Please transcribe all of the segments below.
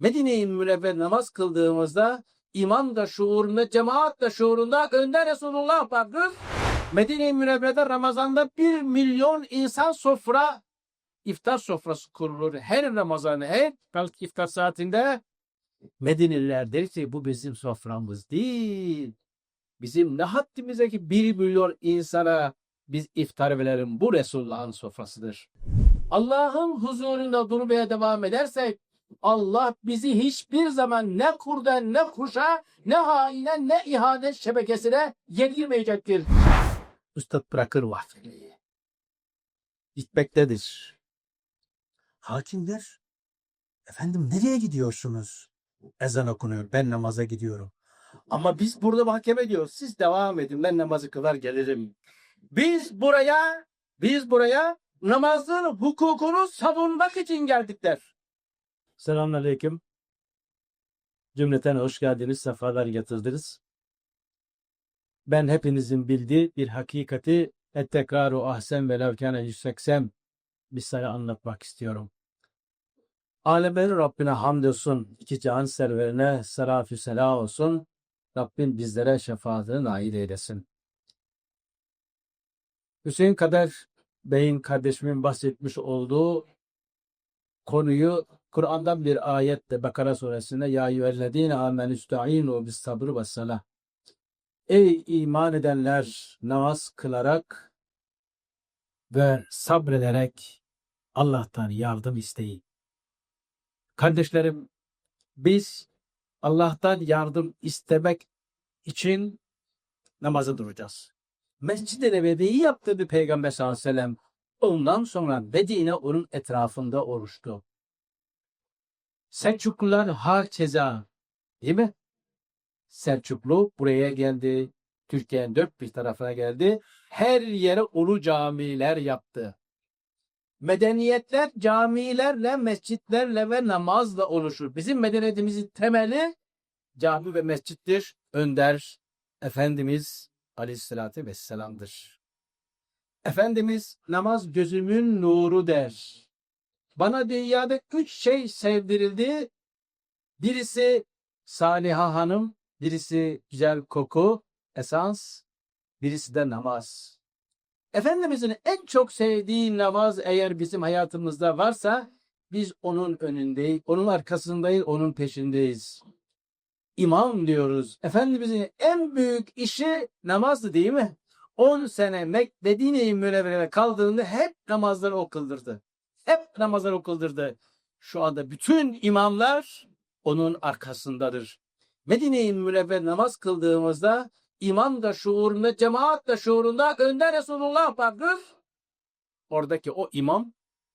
Medine-i Münevver namaz kıldığımızda imam da şuurunda, cemaat da şuurunda önde Resulullah vardır. Medine-i Münevver'de Ramazan'da bir milyon insan sofra, iftar sofrası kurulur. Her Ramazan, her belki iftar saatinde Medineliler der ki bu bizim soframız değil. Bizim ne haddimize ki bir milyon insana biz iftar verelim. Bu Resulullah'ın sofrasıdır. Allah'ın huzurunda durmaya devam edersek Allah bizi hiçbir zaman ne kurdan ne kuşa ne haine ne ihanet şebekesine yedirmeyecektir. Üstad bırakır vafiliği. Gitmektedir. Hakimler, efendim nereye gidiyorsunuz? Ezan okunuyor, ben namaza gidiyorum. Ama biz burada mahkeme diyoruz. Siz devam edin. Ben namazı kılar gelirim. Biz buraya, biz buraya namazın hukukunu savunmak için geldik der. Selamünaleyküm. Cümleten hoş geldiniz, sefalar getirdiniz. Ben hepinizin bildiği bir hakikati ettekraru ahsen ve levkâne yüseksem misali anlatmak istiyorum. Alemlerin Rabbine hamdolsun, iki can serverine serafü selam olsun. Rabbim bizlere şefaatine nail eylesin. Hüseyin Kader Bey'in kardeşimin bahsetmiş olduğu konuyu Kur'an'dan bir ayette Bakara suresinde Ya eyyühellezine amenü ista'inu bis sabr ve salah. Ey iman edenler namaz kılarak ve sabrederek Allah'tan yardım isteyin. Kardeşlerim biz Allah'tan yardım istemek için namaza duracağız. Mescid-i Nebevi'yi yaptı bir Peygamber sallallahu aleyhi ve sellem. Ondan sonra Medine onun etrafında oluştu. Selçuklular hakeza değil mi? Selçuklu buraya geldi. Türkiye'nin dört bir tarafına geldi. Her yere ulu camiler yaptı. Medeniyetler camilerle, mescitlerle ve namazla oluşur. Bizim medeniyetimizin temeli cami ve mescittir. Önder Efendimiz Aleyhisselatü Vesselam'dır. Efendimiz namaz gözümün nuru der. Bana dünyada üç şey sevdirildi. Birisi Saliha Hanım, birisi güzel koku, esans, birisi de namaz. Efendimizin en çok sevdiği namaz eğer bizim hayatımızda varsa biz onun önündeyiz, onun arkasındayız, onun peşindeyiz. İmam diyoruz. Efendimizin en büyük işi namazdı değil mi? 10 sene Medine-i Münevvere'de kaldığında hep namazları okıldırdı. Hep namazlar okıldırdı. Şu anda bütün imamlar onun arkasındadır. Medine-i Münevver namaz kıldığımızda imam da şuurunda, cemaat da şuurunda önde Resulullah vardır. Oradaki o imam,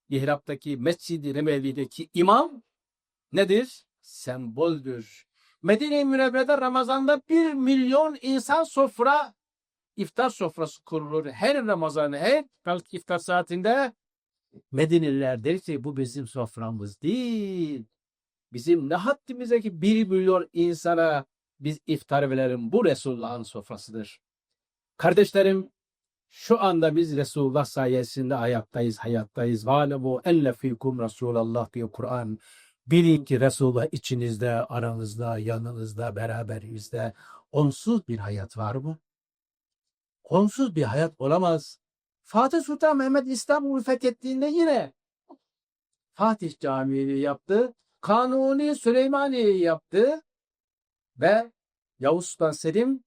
mihraptaki Mescid-i Nebevi'deki imam nedir? Semboldür. Medine-i Münevver'de Ramazan'da bir milyon insan sofra, iftar sofrası kurulur. Her Ramazan, her belki iftar saatinde Medineliler der ki bu bizim soframız değil. Bizim ne haddimize ki bir milyon insana biz iftar verelim. Bu Resulullah'ın sofrasıdır. Kardeşlerim şu anda biz Resulullah sayesinde hayattayız, hayattayız. Vâlebu enne fîkum Resulallah diyor Kur'an. Bilin ki Resulullah içinizde, aranızda, yanınızda, beraberinizde onsuz bir hayat var mı? Onsuz bir hayat olamaz. Fatih Sultan Mehmet İstanbul'u fethettiğinde yine Fatih Camii'yi yaptı. Kanuni Süleymaniye'yi yaptı. Ve Yavuz Sultan Selim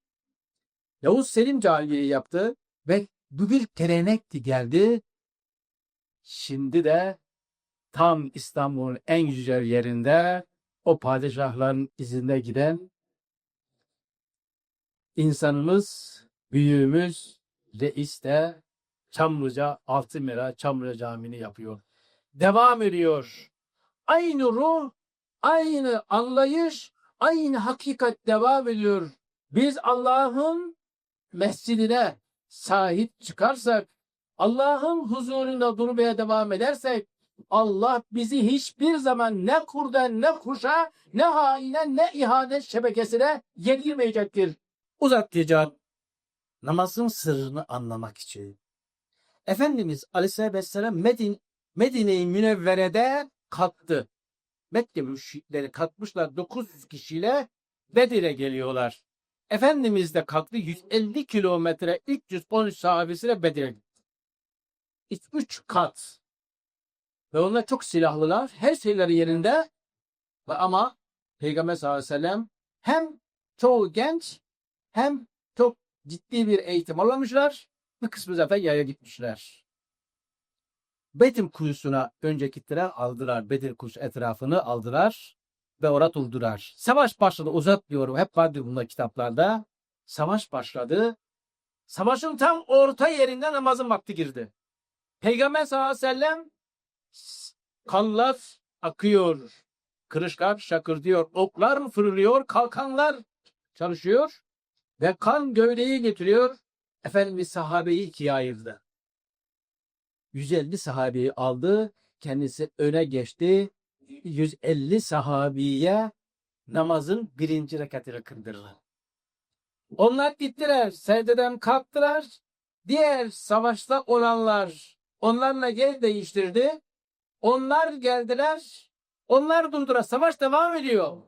Yavuz Selim Camii'yi yaptı. Ve bu bir gelenekti geldi. Şimdi de tam İstanbul'un en güzel yerinde o padişahların izinde giden insanımız, büyüğümüz, reis de Çamlıca, Altınmera Çamlıca Camii'ni yapıyor. Devam ediyor. Aynı ruh, aynı anlayış, aynı hakikat devam ediyor. Biz Allah'ın mescidine sahip çıkarsak, Allah'ın huzurunda durmaya devam edersek, Allah bizi hiçbir zaman ne kurdan ne kuşa ne haine ne ihanet şebekesine yedirmeyecektir. Uzatacağım. Namazın sırrını anlamak için. Efendimiz Aleyhisselatü Vesselam Medine, Medine-i Münevvere'de kalktı. Mekke müşrikleri kalkmışlar 900 kişiyle Bedir'e geliyorlar. Efendimiz de kalktı 150 kilometre 313 sahabesiyle Bedir'e gitti. 3 kat. Ve onlar çok silahlılar. Her şeyleri yerinde. Ve ama Peygamber sallallahu aleyhi ve sellem hem çoğu genç hem çok ciddi bir eğitim alamışlar. Bir kısmı zaten yaya gitmişler. Betim kuyusuna önce gittiler aldılar. Bedir kuyusu etrafını aldılar ve orada durdular. Savaş başladı uzatmıyorum. Hep vardı bunlar kitaplarda. Savaş başladı. Savaşın tam orta yerinde namazın vakti girdi. Peygamber sallallahu aleyhi ve sellem kanlar akıyor. Kırışlar şakırdıyor. Oklar fırlıyor. Kalkanlar çalışıyor. Ve kan gövdeyi getiriyor. Efendimiz sahabeyi ikiye ayırdı. 150 sahabeyi aldı. Kendisi öne geçti. 150 sahabiye namazın birinci rekatını kıldırdı. Onlar gittiler. Secdeden kalktılar. Diğer savaşta olanlar onlarla yer değiştirdi. Onlar geldiler. Onlar durdular. Savaş devam ediyor.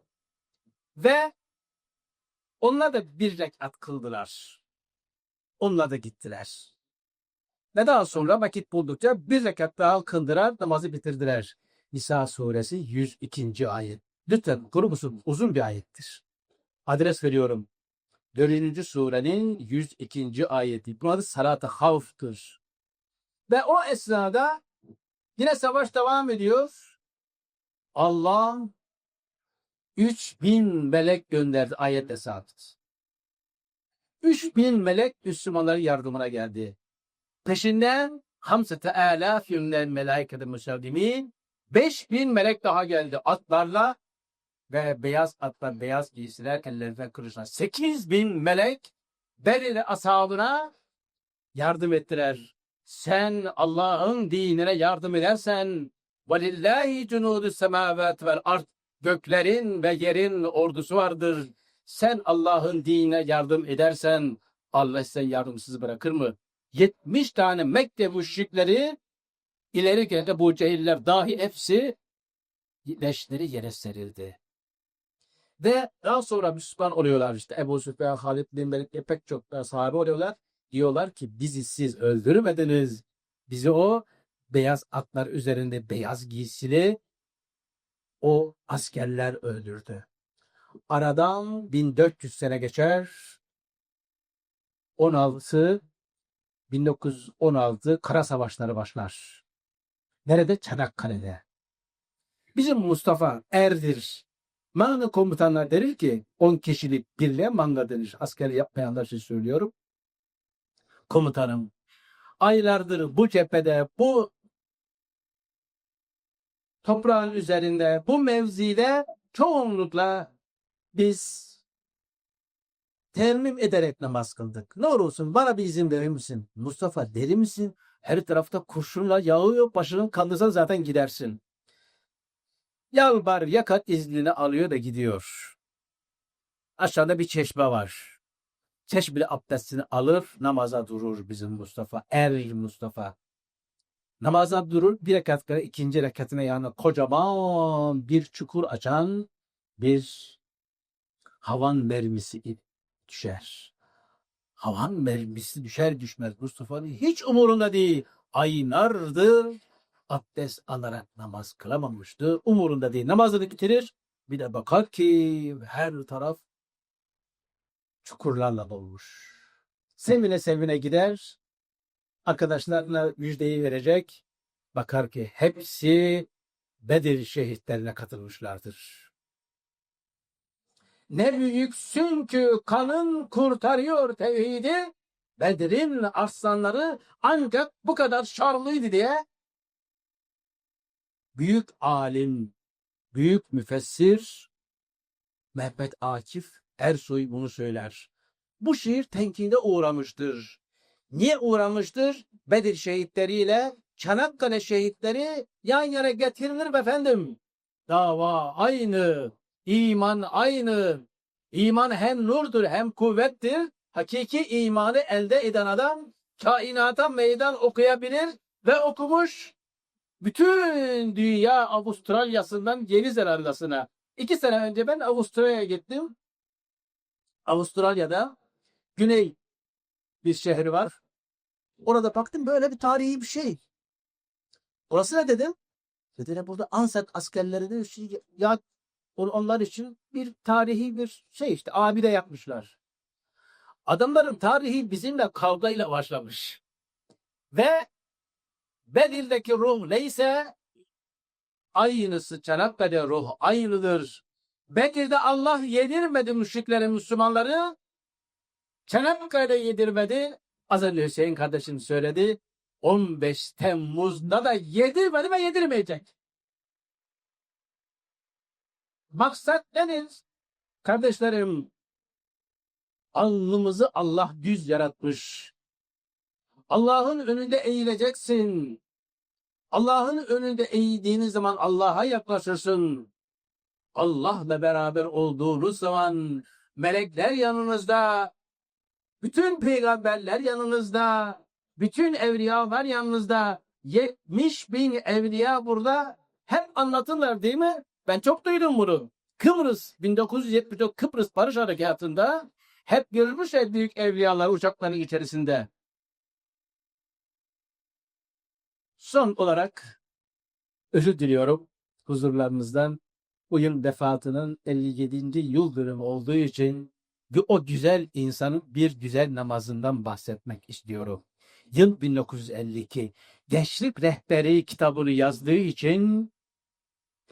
Ve onlar da bir rekat kıldılar. Onlar da gittiler. Ve daha sonra vakit buldukça bir rekat daha kıldılar, namazı bitirdiler. Nisa suresi 102. ayet. Lütfen kuru musun? Uzun bir ayettir. Adres veriyorum. 4. surenin 102. ayeti. Bunun adı salat-ı havf'tır. Ve o esnada yine savaş devam ediyor. Allah 3000 melek gönderdi ayetle sabit. 3000 melek Müslümanların yardımına geldi. Peşinden Hamsete elaf yümlen melaikede müsevdimin 5000 melek daha geldi atlarla ve beyaz atlar beyaz giysiler ellerinden kılıçlar. 8000 melek Berili ashabına yardım ettiler. Sen Allah'ın dinine yardım edersen velillahi cunudu semavat vel art göklerin ve yerin ordusu vardır. Sen Allah'ın dinine yardım edersen Allah seni yardımsız bırakır mı? 70 tane Mekke müşrikleri ileri geldi bu cehiller dahi hepsi leşleri yere serildi. Ve daha sonra Müslüman oluyorlar işte Ebu Süfyan, Halid bin Velid pek çok da sahabe oluyorlar. Diyorlar ki bizi siz öldürmediniz. Bizi o beyaz atlar üzerinde beyaz giysili o askerler öldürdü. Aradan 1400 sene geçer. 16 1916 Kara Savaşları başlar. Nerede? Çanakkale'de. Bizim Mustafa Erdir Manga komutanlar der ki 10 kişilik birliğe manga denir. Asker yapmayanlar için söylüyorum. Komutanım aylardır bu cephede bu toprağın üzerinde bu mevzide çoğunlukla biz termim ederek namaz kıldık. Ne olursun bana bir izin verir misin? Mustafa deli misin? Her tarafta kurşunla yağıyor. Başının kandırsan zaten gidersin. Yalvar yakat iznini alıyor da gidiyor. Aşağıda bir çeşme var. Çeşmeli abdestini alır namaza durur bizim Mustafa. Er Mustafa. Namaza durur bir rekat kadar ikinci rekatına yanına kocaman bir çukur açan bir havan mermisi düşer. Havan mermisi düşer düşmez Mustafa'nın hiç umurunda değil. Aylardır abdest alarak namaz kılamamıştı. Umurunda değil. Namazını bitirir. Bir de bakar ki her taraf çukurlarla dolmuş. Sevine sevine gider. Arkadaşlarına müjdeyi verecek. Bakar ki hepsi Bedir şehitlerine katılmışlardır. Ne büyüksün ki kanın kurtarıyor tevhidi. Bedir'in arslanları ancak bu kadar şarlıydı diye büyük alim, büyük müfessir Mehmet Akif Ersoy bunu söyler. Bu şiir tenkide uğramıştır. Niye uğramıştır? Bedir şehitleriyle Çanakkale şehitleri yan yana getirilir efendim. Dava aynı, iman aynı. İman hem nurdur hem kuvvettir. Hakiki imanı elde eden adam kainata meydan okuyabilir ve okumuş Bütün dünya Avustralya'sından Yeni Zelanda'sına. İki sene önce ben Avustralya'ya gittim. Avustralya'da güney bir şehri var. Orada baktım böyle bir tarihi bir şey. Orası ne dedim? Dediler burada Ansat askerlerinin şey, ya onlar için bir tarihi bir şey işte abide yapmışlar. Adamların tarihi bizimle kavgayla başlamış. Ve Bedir'deki ruh neyse aynısı Çanakkale ruh aynıdır. Bedir'de Allah yedirmedi müşrikleri Müslümanları. Çanakkale yedirmedi. Az önce Hüseyin kardeşim söyledi. 15 Temmuz'da da yedirmedi ve yedirmeyecek. Maksat nedir? Kardeşlerim, alnımızı Allah düz yaratmış. Allah'ın önünde eğileceksin. Allah'ın önünde eğildiğiniz zaman Allah'a yaklaşırsın. Allah'la beraber olduğunuz zaman melekler yanınızda, bütün peygamberler yanınızda, bütün evliyalar yanınızda, 70 bin evliya burada hep anlatırlar değil mi? Ben çok duydum bunu. Kıbrıs 1974 Kıbrıs Barış Harekatı'nda hep görülmüş en büyük evliyalar uçakların içerisinde. Son olarak özür diliyorum huzurlarınızdan. Bugün vefatının 57. yıl dönümü olduğu için ve o güzel insanın bir güzel namazından bahsetmek istiyorum. Yıl 1952. Gençlik Rehberi kitabını yazdığı için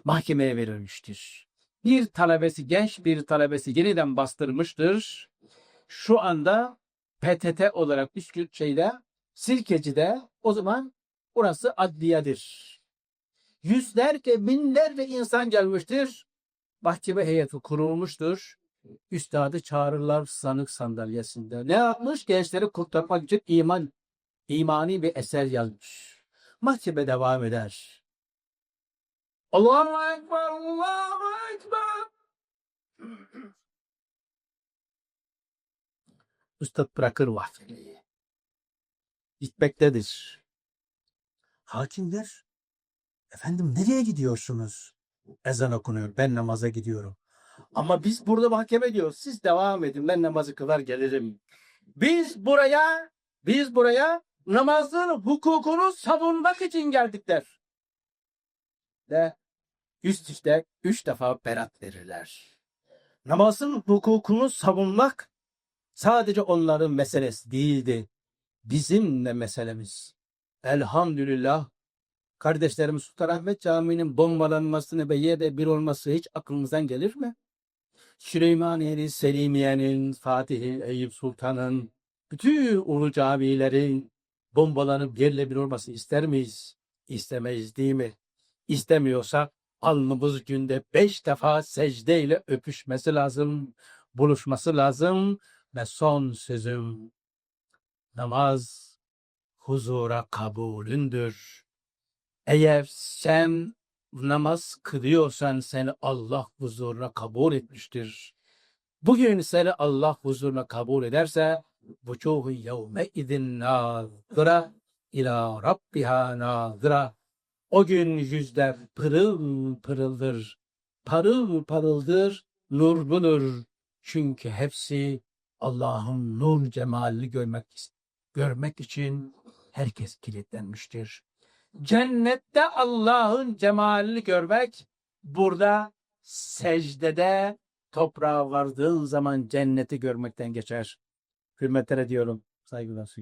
mahkemeye verilmiştir. Bir talebesi, genç bir talebesi yeniden bastırmıştır. Şu anda PTT olarak Üsküp şeyde, Sirkeci'de o zaman Burası adliyedir. Yüzlerce, binlerce insan gelmiştir. Mahkeme heyeti kurulmuştur. Üstadı çağırırlar sanık sandalyesinde. Ne yapmış? Gençleri kurtarmak için iman, imani bir eser yazmış. Mahkeme devam eder. Allahu Ekber, Allahu Ekber. Üstad bırakır vafiliği. Gitmektedir. Hakimler, efendim nereye gidiyorsunuz? Ezan okunuyor, ben namaza gidiyorum. Ama biz burada mahkeme diyoruz. Siz devam edin. Ben namazı kılar gelirim. Biz buraya, biz buraya namazın hukukunu savunmak için geldik der. De üst üste üç defa berat verirler. Namazın hukukunu savunmak sadece onların meselesi değildi. Bizim de meselemiz. Elhamdülillah kardeşlerimiz Sultanahmet Camii'nin bombalanmasını ve yerde bir olması hiç aklımızdan gelir mi? Süleymaniye'nin, Selimiye'nin, Fatih'in, Eyüp Sultan'ın, bütün ulu camilerin bombalanıp yerle bir olması ister miyiz? İstemeyiz değil mi? İstemiyorsa alnımız günde beş defa secdeyle öpüşmesi lazım, buluşması lazım ve son sözüm namaz huzura kabulündür. Eğer sen namaz kılıyorsan seni Allah huzuruna kabul etmiştir. Bugün seni Allah huzuruna kabul ederse vucuhu yevme idin nazıra ila rabbiha nazıra. O gün yüzler pırıl pırıldır, parıl parıldır, nurludur. Çünkü hepsi Allah'ın nur cemalini görmek görmek için herkes kilitlenmiştir. Cennette Allah'ın cemalini görmek, burada secdede toprağa vardığın zaman cenneti görmekten geçer. Hürmetler ediyorum. Saygılar sunuyorum.